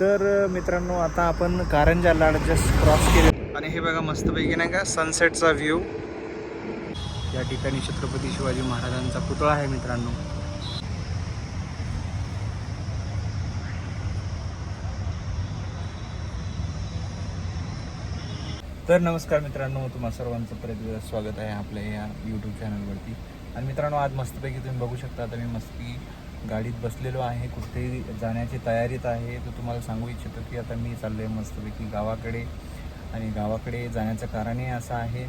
तर मित्रांनो आता आपण कारंजा लाड जस्ट क्रॉस केले. आणि हे बघा मस्तपैकी नाही का सनसेटचा व्ह्यू या ठिकाणी छत्रपती शिवाजी महाराजांचा पुतळा आहे मित्रांनो. तर नमस्कार मित्रांनो तुम्हा सर्वांचं परत स्वागत आहे आपल्या या यूट्यूब चॅनलवरती आणि मित्रांनो आज मस्तपैकी तुम्ही बघू शकता आता मी मस्ती गाडीत बसलेलो आहे कुठेही जाण्याची तयारीत आहे तर तुम्हाला सांगू इच्छितो की आता मी चाललो आहे मस्तपैकी गावाकडे. आणि गावाकडे जाण्याचं कारणही असं आहे.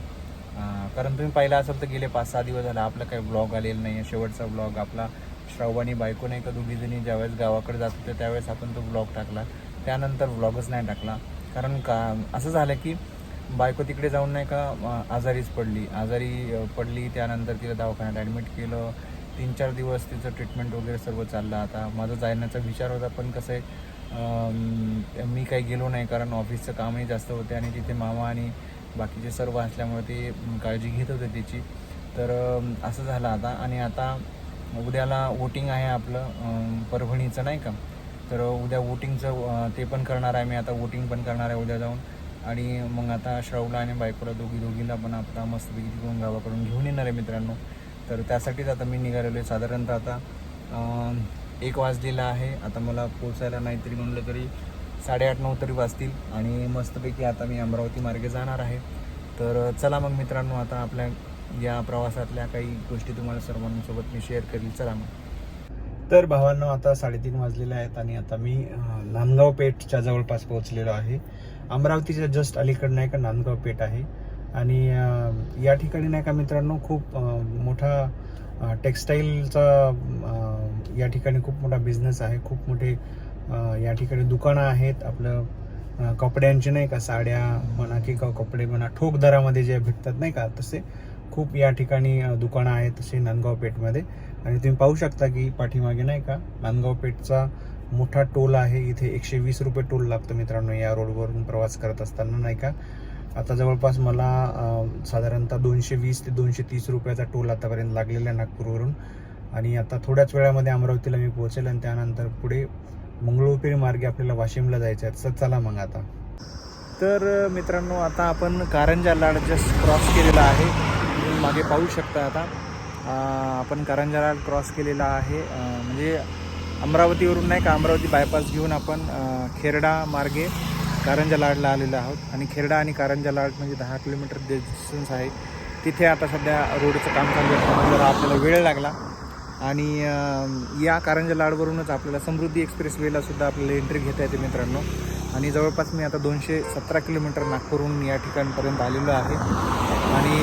कारण तुम्ही पाहिलं असाल तर गेले पाच सहा दिवस झाला आपला काही ब्लॉग आलेला नाही आहे शेवटचा ब्लॉग. आपला श्रावणी बायको नाही का दोघीजणी ज्यावेळेस गावाकडे जात होते त्यावेळेस आपण तो ब्लॉग टाकला. त्यानंतर ब्लॉगच नाही टाकला. कारण का असं झालं की बायको तिकडे जाऊन नाही का आजारीच पडली. आजारी पडली त्यानंतर तिला दवाखान्यात ॲडमिट केलं. तीन चार दिवस तिचं ट्रीटमेंट वगैरे सर्व चाललं. आता माझं जाण्याचा विचार होता पण कसं आहे मी काही गेलो नाही कारण ऑफिसचं कामही जास्त होते आणि तिथे मामा आणि बाकीचे सर्व असल्यामुळे ते काळजी घेत होते त्याची तर असं झालं आता आणि आता उद्याला वोटिंग आहे आपलं परभणीचं नाही का? तर उद्या वोटिंगचं ते पण करणार आहे. मी आता वोटिंग पण करणार आहे उद्या जाऊन. आणि मग आता श्रावला आणि बायकोला दोघी दोघीला पण आता मस्तपैकी तिकडून गावाकडून घेऊन येणार आहे मित्रांनो. तर त्यासाठीच आता मी निघालेलो आहे. साधारणतः आता एक वाजलेला आहे. आता मला पोचायला नाहीतरी म्हणलं तरी साडेआठ नऊ तरी वाजतील. आणि मस्तपैकी आता मी अमरावती मार्गे जाणार आहे. तर चला मग मित्रांनो आता आपल्या या प्रवासातल्या काही गोष्टी तुम्हाला सर्वांसोबत मी शेअर करेल. चला मग. तर भावांनो आता साडेतीन वाजलेले आहेत आणि आता मी नांदगाव पेठच्या जवळपास पोहोचलेलो आहे. अमरावतीच्या जस्ट अलीकडनं एक नांदगाव पेठ आहे. आणि या ठिकाणी नाही का मित्रांनो खूप मोठा टेक्सटाईलचा टेक्स्टाईलचा या ठिकाणी खूप मोठा बिझनेस आहे. खूप मोठे या ठिकाणी दुकानं आहेत. आपलं कपड्यांचे नाही का साड्या म्हणा की कपडे म्हणा ठोक दरामध्ये जे भेटतात नाही का तसे खूप या ठिकाणी दुकानं आहेत तसे नांदगाव पेठमध्ये. आणि तुम्ही पाहू शकता की पाठीमागे नाही का नांदगाव पेठचा मोठा टोल आहे. इथे एकशे वीस रुपये टोल लागतो मित्रांनो या रोडवरून प्रवास करत असताना नाही का. आता जवळपास मला साधारणतः दोनशे वीस ते दोनशे तीस रुपयाचा टोल आतापर्यंत लागलेला आहे नागपूरवरून. आणि आता थोड्याच वेळामध्ये अमरावतीला मी पोहोचेल आणि त्यानंतर पुढे मंगळूरपेरी मार्गे आपल्याला वाशिमला जायचं आहे. तर चला मग आता. तर मित्रांनो आता आपण कारंजा लाड जस्ट क्रॉस केलेला आहे. तुम्ही मागे पाहू शकता आता. आपण कारंजा लाड क्रॉस केलेला आहे. म्हणजे अमरावतीवरून नाही का अमरावती बायपास घेऊन आपण खेरडा मार्गे कारंजा लाडला आलेलो आहोत आणि खेरडा आणि कारंजा लाड म्हणजे दहा किलोमीटर डिस्टन्स आहे तिथे आता सध्या रोडचं काम चालू असल्यामुळे जरा आपल्याला वेळ लागला. आणि या कारंजा लाडवरूनच आपल्याला समृद्धी एक्सप्रेस वेला सुद्धा आपल्याला एंट्री घेता येते मित्रांनो. आणि जवळपास मी आता दोनशे सतरा किलोमीटर नागपूरहून या ठिकाणपर्यंत आलेलो आहे. आणि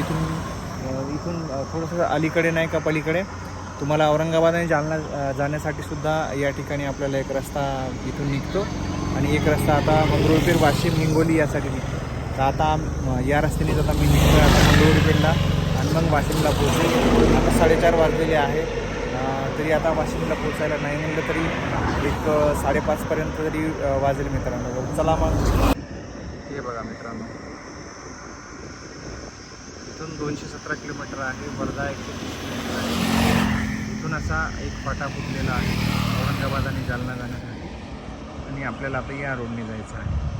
इथून इथून थोडंसं अलीकडे नाही का पलीकडे. तुम्हाला औरंगाबाद आणि जालना जाण्यासाठी सुद्धा या ठिकाणी आपल्याला एक रस्ता इथून निघतो. आणि एक रस्ता आता मंगरुळपीर वाशिम हिंगोली यासाठी निघतो. तर आता या रस्त्याने आता मी निघतो आता मंगरुळपीरला आणि मग वाशिमला पोहोचेल. आता साडेचार वाजलेले आहे. तरी आता वाशिमला पोचायला नाही म्हणलं तरी एक साडेपाचपर्यंत तरी वाजेल मित्रांनो. चला मग. हे बघा मित्रांनो. इथून दोनशे सतरा किलोमीटर आहे. वर्धा एकशे तीस किलोमीटर आहे. इथून असा एक फाटा फुटलेला आहे. औरंगाबाद आणि जालना जाण्यासाठी. आणि आपल्याला आता या रोडने जायचं आहे.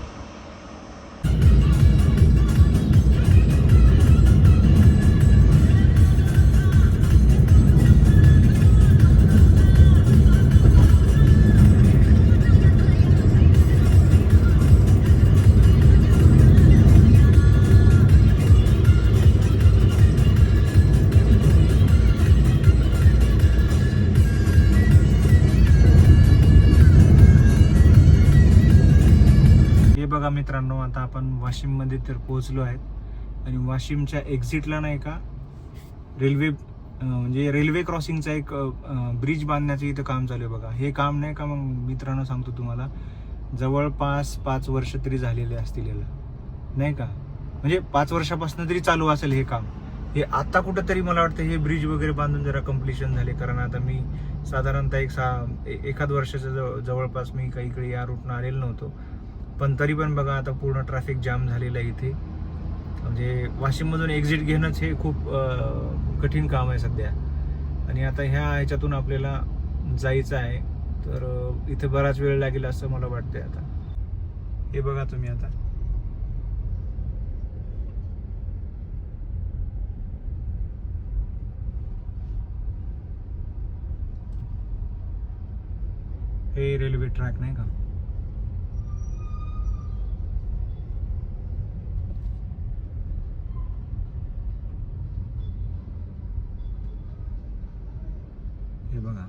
बघा मित्रांनो आता आपण वाशिममध्ये तर पोहोचलो आहेत. आणि वाशिमच्या एक्झिटला नाही का रेल्वे म्हणजे रेल्वे क्रॉसिंगचा एक ब्रिज बांधण्याचं इथं काम चालू आहे बघा. हे काम नाही का मग मित्रांनो सांगतो तुम्हाला जवळपास पाच वर्ष तरी झालेले असतील याला. नाही का? म्हणजे पाच वर्षापासून तरी चालू असेल हे काम. हे आता कुठंतरी मला वाटतं हे ब्रिज वगैरे बांधून जरा कम्प्लिशन झाले कारण आता मी साधारणतः एक सा ए- एखाद वर्षाच्या जवळ जवळपास मी काही इकडे या रूटनं आलेलो नव्हतो. पण तरी पण बघा आता पूर्ण ट्रॅफिक जाम झालेलं आहे इथे. म्हणजे वाशिममधून एक्झिट घेणंच हे खूप कठीण काम आहे सध्या. आणि आता ह्या ह्याच्यातून आपल्याला जायचं आहे तर इथे बराच वेळ लागेल असं मला वाटतंय आता. हे बघा तुम्ही आता. हे रेल्वे ट्रॅक नाही का हे बघा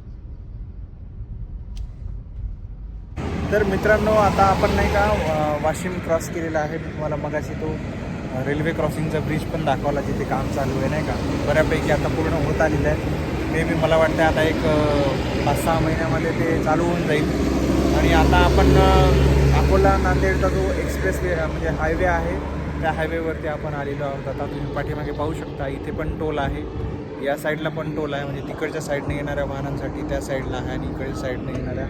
तर मित्रांनो आता आपण नाही का वाशिम क्रॉस केलेला आहे. मी तुम्हाला मगाशी तो रेल्वे क्रॉसिंगचा ब्रिज पण दाखवला जिथे काम चालू आहे नाही का? बऱ्यापैकी आता पूर्ण होत आलेलं आहे. मे बी मला वाटतं आता एक पाच सहा महिन्यामध्ये ते चालू होऊन जाईल. आणि आता आपण अकोला नांदेडचा जो एक्सप्रेस वे म्हणजे हायवे आहे त्या हायवेवरती आपण आलेलो आहोत. आता तुम्ही पाठीमागे पाहू शकता इथे पण टोल आहे. या साईडला पण टोल आहे. म्हणजे तिकडच्या साईडने येणाऱ्या वाहनांसाठी त्या साईडला आहे आणि इकडच्या साईडने येणाऱ्या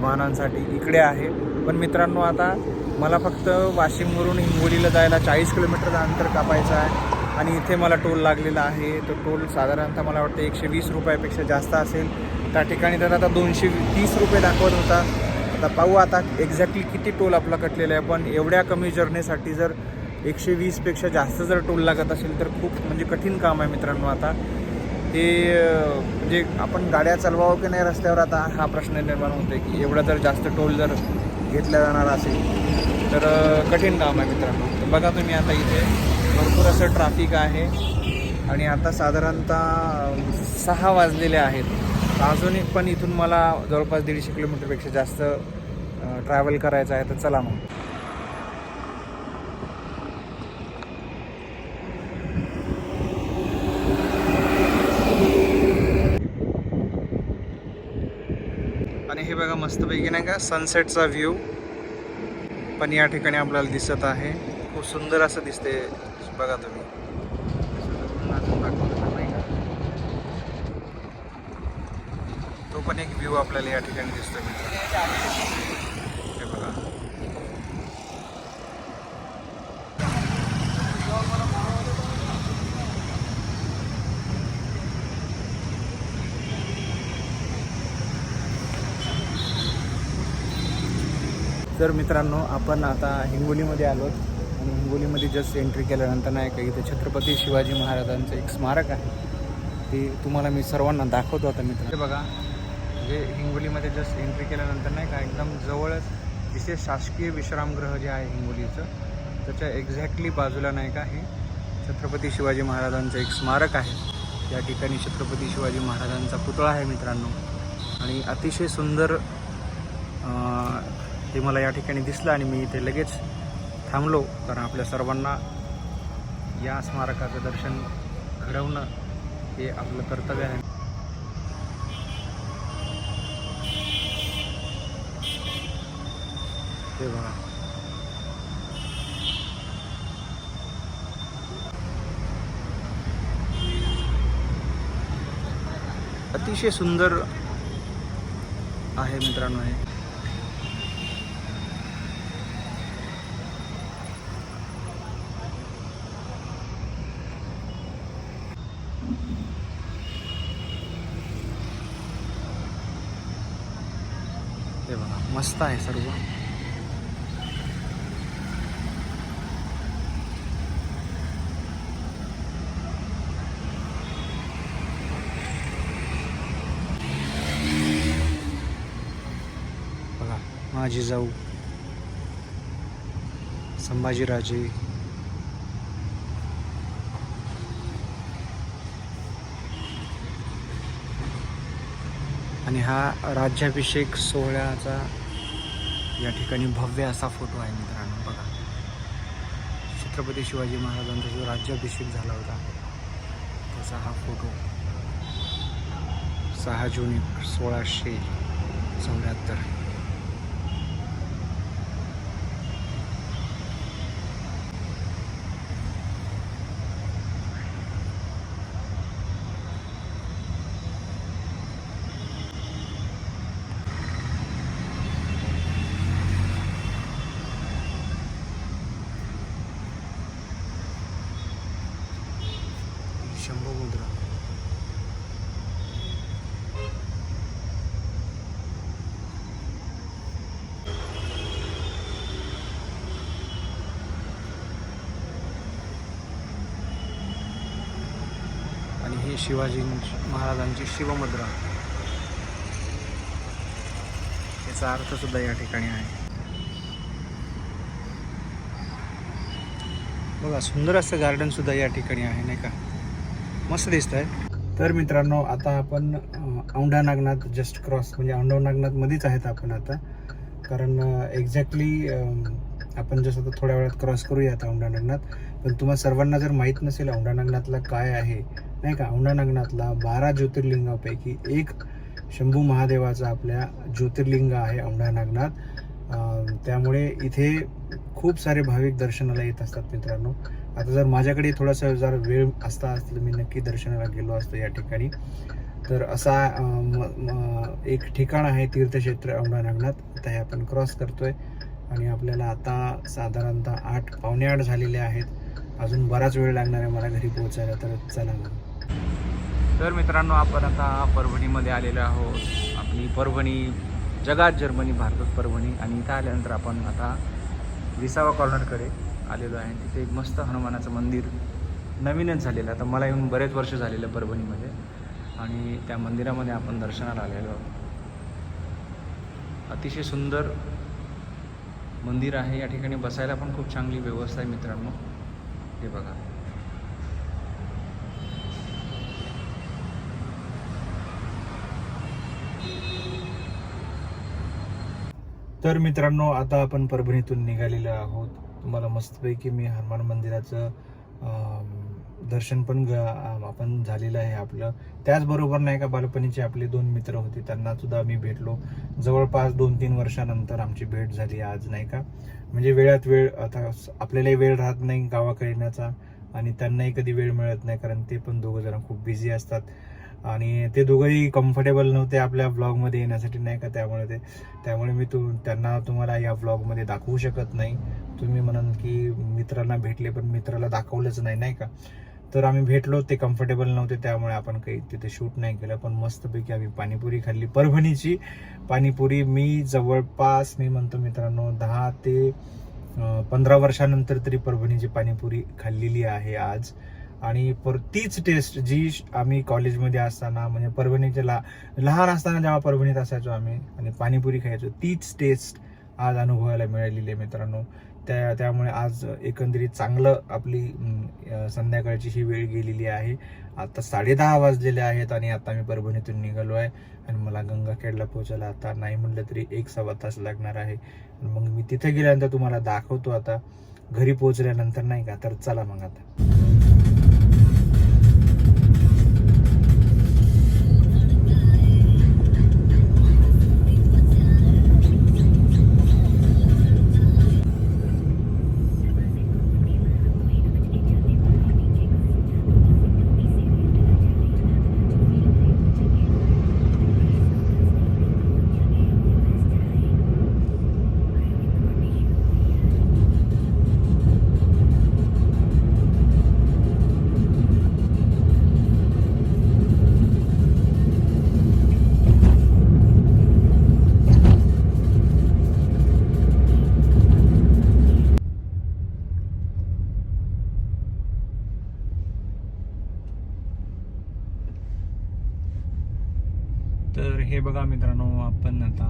वाहनांसाठी इकडे आहे. पण मित्रांनो आता मला फक्त वाशिमवरून हिंगोलीला जायला चाळीस किलोमीटरचं अंतर कापायचं आहे आणि इथे मला टोल लागलेला आहे. तो टोल साधारणतः मला वाटतं एकशे वीस रुपयापेक्षा जास्त असेल. त्या ठिकाणी तर आता दोनशे तीस रुपये दाखवत होता. आता पाहू आता एक्झॅक्टली किती टोल आपला कटलेला आहे. पण एवढ्या कमी जर्नीसाठी जर एकशे वीसपेक्षा जास्त जर टोल लागत असेल तर खूप म्हणजे कठीण काम आहे मित्रांनो आता. ते म्हणजे आपण गाड्या चालवावं की नाही रस्त्यावर आता हा प्रश्न निर्माण होतो की एवढा जर जास्त टोल जर घेतला जाणार असेल तर कठीण काम आहे मित्रांनो. बघा तुम्ही आता इथे भरपूर असं ट्रॅफिक आहे. आणि आता साधारणतः सहा वाजलेले आहेत. तर अजून एक पण इथून मला जवळपास दीडशे किलोमीटरपेक्षा जास्त ट्रॅव्हल करायचं आहे तर चला मग. बघा मस्तपैकी नाही का सनसेटचा व्ह्यू पण या ठिकाणी आपल्याला दिसत आहे. खूप सुंदर असं दिसते बघा तुम्ही. तो पण एक व्ह्यू आपल्याला या ठिकाणी दिसतोय मित्रांनो. हे बघा तर मित्रांनो आपण आता हिंगोलीमध्ये आलो आणि हिंगोलीमध्ये जस्ट एंट्री केल्यानंतर नाही का इथे छत्रपती शिवाजी महाराजांचं एक स्मारक आहे. ते तुम्हाला मी सर्वांना दाखवतो आता मित्र बघा जे हिंगोलीमध्ये जस्ट एंट्री केल्यानंतर नाही का एकदम जवळच विशेष शासकीय विश्रामगृह जे आहे हिंगोलीचं त्याच्या एक्झॅक्टली बाजूला नाही का हे छत्रपती शिवाजी महाराजांचं एक स्मारक आहे. या ठिकाणी छत्रपती शिवाजी महाराजांचा पुतळा आहे मित्रांनो. आणि अतिशय सुंदर ते मला या ठिकाणी दिसलं आणि मी इथे लगेच थांबलो. कारण आपल्या सर्वांना या स्मारकाचं दर्शन घडवणं हे आपलं कर्तव्य आहे. ते बघा. अतिशय सुंदर आहे मित्रांनो हे हे बघा मस्त आहे सर्व. बघा माझी जाऊ संभाजीराजे. आणि हा राज्याभिषेक सोहळ्याचा या ठिकाणी भव्य असा फोटो आहे मित्रांनो बघा. छत्रपती शिवाजी महाराजांचा जो राज्याभिषेक झाला होता त्याचा हा फोटो सहा जून सोळाशे चौऱ्याहत्तर शंभू मुद्रा शिवाजी महाराजांची शिवमुद्रा. याचा अर्थसुद्धा या ठिकाणी आहे. बघा सुंदर असं गार्डन सुद्धा या ठिकाणी आहे नाही का? मस्त दिसत आहे तर मित्रांनो आता आपण औंढा नागनाथ जस्ट क्रॉस म्हणजे औंढा नागनाथ मध्येच आहेत आपण आता. कारण एक्झॅक्टली आपण जसं आता थोड्या वेळात क्रॉस करूया आता औंढा नागनाथ पण तुम्हाला सर्वांना जर माहीत नसेल औंढा नागनाथला काय आहे नाही का? औंढा नागनाथला बारा ज्योतिर्लिंगापैकी एक शंभू महादेवाचा आपल्या ज्योतिर्लिंग आहे औंढा नागनाथ त्यामुळे इथे खूप सारे भाविक दर्शनाला येत असतात मित्रांनो. आता जर माझ्याकडे थोडासा जर वेळ असता असेल तर मी नक्की दर्शनाला गेलो असतो या ठिकाणी. तर असा म- म- एक ठिकाण आहे तीर्थक्षेत्र औंढा नागनाथ आता हे आपण क्रॉस करतोय. आणि आपल्याला आता साधारणतः आठ पावणे आठ झालेले आहेत. अजून बराच वेळ लागणार आहे मला घरी पोहोचायला तर चला तर मित्रांनो आपण आता परभणीमध्ये आलेलो आहोत. आपली परभणी जगात जर्मनी भारतात परभणी. आणि इथं आल्यानंतर आपण आता विसावा कॉर्नरकडे आलेलो आहे. तिथे एक मस्त हनुमानाचं मंदिर नवीनच झालेलं आता मला येऊन बरेच वर्ष झालेलं परभणीमध्ये. आणि त्या मंदिरामध्ये आपण दर्शनाला आलेलो आहोत. अतिशय सुंदर मंदिर आहे या ठिकाणी बसायला पण खूप चांगली व्यवस्था आहे मित्रांनो. हे बघा. तर मित्रांनो आता आपण परभणीतून निघालेलो आहोत. तुम्हाला मस्तपैकी मी हनुमान मंदिराचं दर्शन पण ग आपण झालेलं आहे आपलं. त्याचबरोबर नाही का बालपणीचे आपले दोन मित्र होते त्यांना सुद्धा आम्ही भेटलो. जवळपास दोन तीन वर्षानंतर आमची भेट झाली आज नाही का? म्हणजे वेळात वेळ आता आपल्यालाही वेळ राहत नाही गावाकडे येण्याचा आणि त्यांनाही कधी वेळ मिळत नाही कारण ते पण दोघं जण खूप बिझी असतात. आणि ते दोघंही कम्फर्टेबल नव्हते आपल्या ब्लॉगमध्ये येण्यासाठी नाही का? त्यामुळे ते त्यामुळे मी तू त्यांना तुम्हाला या ब्लॉगमध्ये दाखवू शकत नाही. तुम्ही म्हणाल की मित्रांना भेटले पण मित्राला दाखवलंच नाही नाही का? तर आम्ही भेटलो ते कम्फर्टेबल नव्हते त्यामुळे आपण काही तिथे शूट नाही केलं. पण मस्तपैकी आम्ही पाणीपुरी खाल्ली. परभणीची पाणीपुरी मी जवळपास मी म्हणतो मित्रांनो दहा ते पंधरा वर्षानंतर तरी परभणीची पाणीपुरी खाल्लेली आहे आज. आणि पर तीच टेस्ट जी आम्ही कॉलेजमध्ये असताना म्हणजे परभणीचे ला लहान असताना जेव्हा परभणीत असायचो आम्ही आणि पाणीपुरी खायचो तीच टेस्ट आज अनुभवायला मिळालेली आहे मित्रांनो. त्या त्यामुळे आज एकंदरीत चांगलं आपली संध्याकाळची ही वेळ गेलेली आहे. आता साडेदहा वाजलेले आहेत आणि आता मी परभणीतून निघालो आहे. आणि मला गंगाखेडला पोहोचायला आता नाही म्हटलं तरी एक सव्वा तास लागणार आहे. मग मी तिथे गेल्यानंतर तुम्हाला दाखवतो आता. घरी पोहोचल्यानंतर नाही का? तर चला मग आता. हे बघा मित्रांनो आपण आता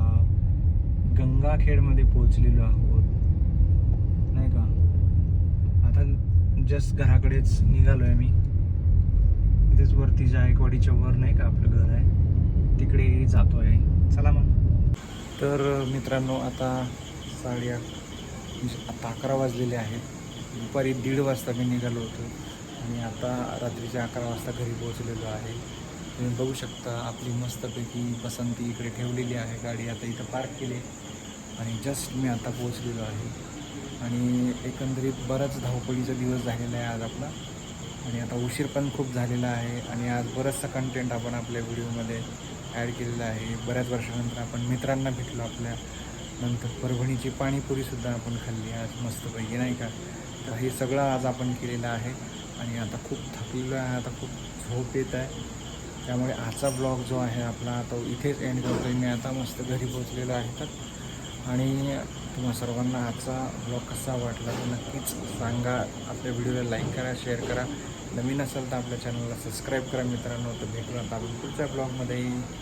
गंगाखेडमध्ये पोहोचलेलो आहोत. नाही का? आता जस्ट घराकडेच निघालो आहे मी. इथेच वरती जायकवाडीच्या वर नाही का आपलं घर आहे तिकडे जातो आहे चला मग. तर मित्रांनो आता साडेआठ म्हणजे आता अकरा वाजलेले आहेत. दुपारी दीड वाजता मी निघालो होतो. आणि आता रात्रीचे अकरा वाजता घरी पोहोचलेलो आहे. तुम्ही बघू शकता आपली मस्तपैकी पसंती इकडे ठेवलेली आहे. गाडी आता इथं पार्क केली आणि जस्ट मी आता पोहोचलेलो आहे. आणि एकंदरीत बराच धावपळीचा दिवस झालेला आहे आज आपला. आणि आता उशीर पण खूप झालेला आहे. आणि आज बरंचसा कंटेंट आपण आपल्या व्हिडिओमध्ये ॲड केलेला आहे. बऱ्याच वर्षानंतर आपण मित्रांना भेटलो आपल्या. नंतर परभणीची पाणीपुरीसुद्धा आपण खाल्ली आज मस्तपैकी नाही का? तर हे सगळं आज आपण केलेलं आहे. आणि आता खूप थकलेलो आहे. आता खूप झोप येत आहे. त्यामुळे आजचा ब्लॉग जो आहे आपला तो इथेच एंड करतो आहे मी आता मस्त घरी पोचलेलो आहे तर. आणि तुम्हा सर्वांना आजचा ब्लॉग कसा वाटला तर नक्कीच सांगा. आपल्या व्हिडिओला लाईक करा शेअर करा. नवीन असेल तर आपल्या चॅनलला सबस्क्राईब करा मित्रांनो. तर भेटूया आता आपण पुढच्या ब्लॉगमध्ये